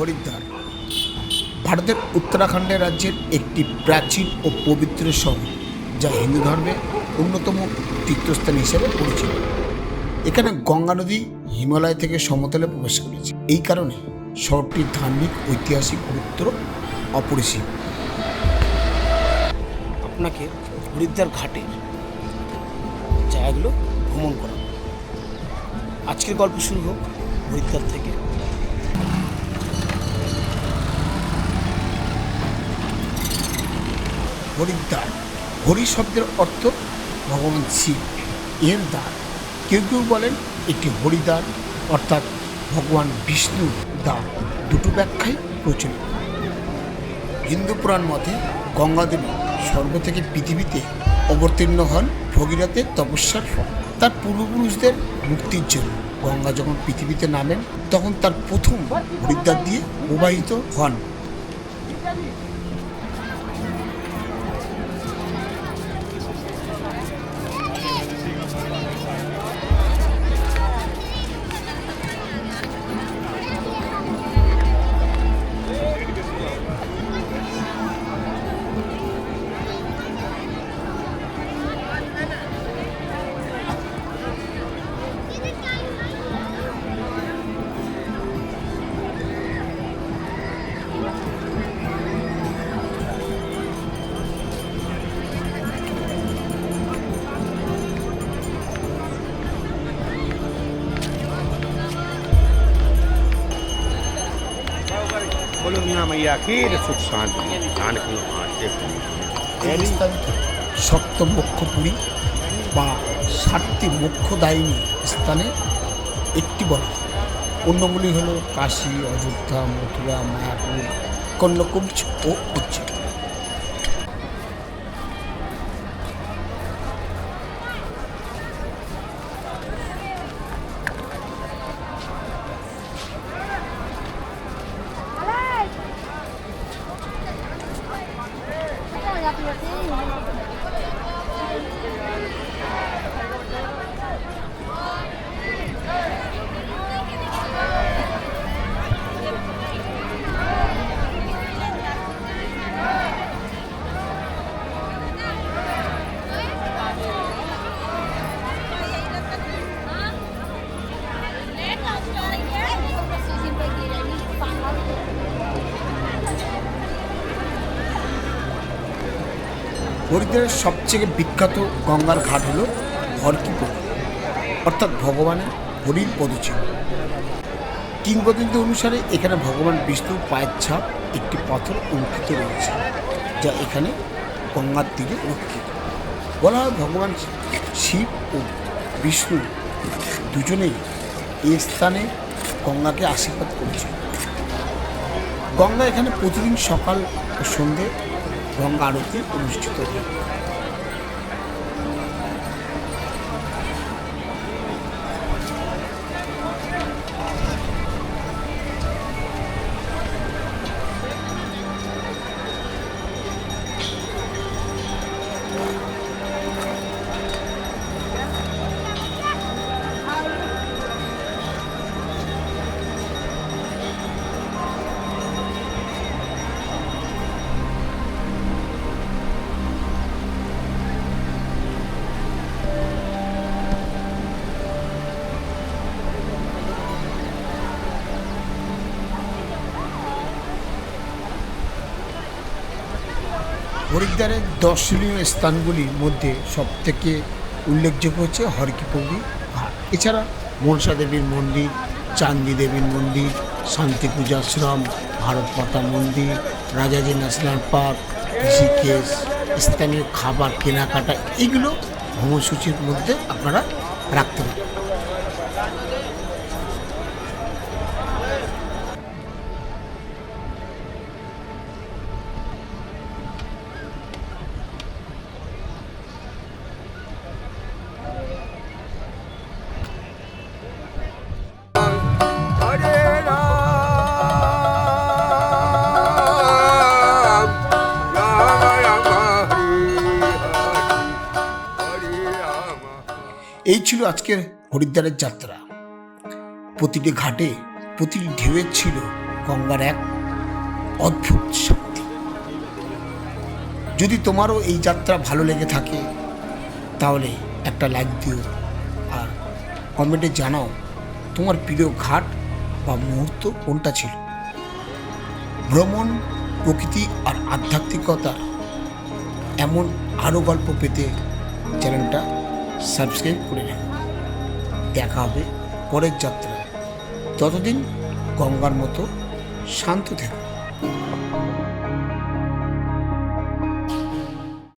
হরিদ্বার ভারতের উত্তরাখণ্ড রাজ্যের একটি প্রাচীন ও পবিত্র শহর, যা হিন্দু ধর্মের অন্যতম তীর্থস্থান হিসেবে পরিচিত। এখানে গঙ্গা নদী হিমালয় থেকে সমতলে প্রবেশ করেছে। এই কারণে শহরটির ধার্মিক, ঐতিহাসিক গুরুত্ব অপরিসীম। আপনাকে হরিদ্বার ঘাটের জায়গাগুলো ভ্রমণ করা আজকের গল্প শুরু হোক হরিদ্বার থেকে। হরিদ্বার হরি শব্দের অর্থ ভগবান শিব। এর দ্বার। কেউ কেউ বলেন এটি হরিদ্বার অর্থাৎ ভগবান বিষ্ণুর দ্বার। দুটো ব্যাখ্যাই প্রচলিত। হিন্দু পুরাণ মতে গঙ্গাদেবী স্বর্গ থেকে পৃথিবীতে অবতীর্ণ হন ভগীরথের তপস্যার ফল। তার পূর্বপুরুষদের মুক্তির জন্য গঙ্গা যখন পৃথিবীতে নামেন, তখন তার প্রথম হরিদ্বার দিয়ে প্রবাহিত হন। बोलो ना मैया की सुख शांति ध्यान की हाथ এই স্থানকে সপ্তমক্ষপুরী বা সাতটি মোক্ষদায়িনী স্থানে একটি বলা হয় অন্যগুলি হল কাশী অযোধ্যা মথুরা মায়াপুর কন্যকুব্জ ও উজ্জয়ন হরিদ্বারের সবচেয়ে বিখ্যাত গঙ্গার ঘাট হল হরকিপুর অর্থাৎ ভগবানের হরির পদচিহ্ন। কিংবদন্তি অনুসারে এখানে ভগবান বিষ্ণুর পায়ের ছাপ একটি পাথর অঙ্কিত রয়েছে, যা এখানে গঙ্গার তীরে রক্ষিত বলা হয় ভগবান শিব ও বিষ্ণু দুজনেই এই স্থানে গঙ্গাকে আশীর্বাদ করেছে গঙ্গা এখানে প্রতিদিন সকাল ও সন্ধে গঙ্গা অনুষ্ঠিত হয় হরিদ্বারের দর্শনীয় স্থানগুলির মধ্যে সবথেকে উল্লেখযোগ্য হচ্ছে হরকিপৌরি ঘাট এছাড়া মনসা দেবীর মন্দির, চান্দি দেবীর মন্দির, শান্তি পূজাশ্রম ভারত মাতা মন্দির, রাজাজি ন্যাশনাল পার্ক, ঋষিকেশ, স্থানীয় খাবার, কেনাকাটা, এগুলো ভ্রমণসূচির মধ্যে আপনারা রাখতে পারেন। এই ছিল আজকের হরিদ্বারের যাত্রা। প্রতিটি ঘাটে প্রতিটি ঢেউয়ের ছিল গঙ্গার এক অদ্ভুত শক্তি। যদি তোমারও এই যাত্রা ভালো লেগে থাকে, তাহলে একটা লাইক দিও আর কমেন্টে জানাও তোমার প্রিয় ঘাট বা মুহূর্ত কোনটা ছিল। ভ্রমণ, প্রকৃতি আর আধ্যাত্মিকতার এমন আরও গল্প পেতে চ্যানেলটা সাবস্ক্রাইব করে নেন দেখা হবে পরের যাত্রা ততদিন গঙ্গার মতো শান্ত থেকো।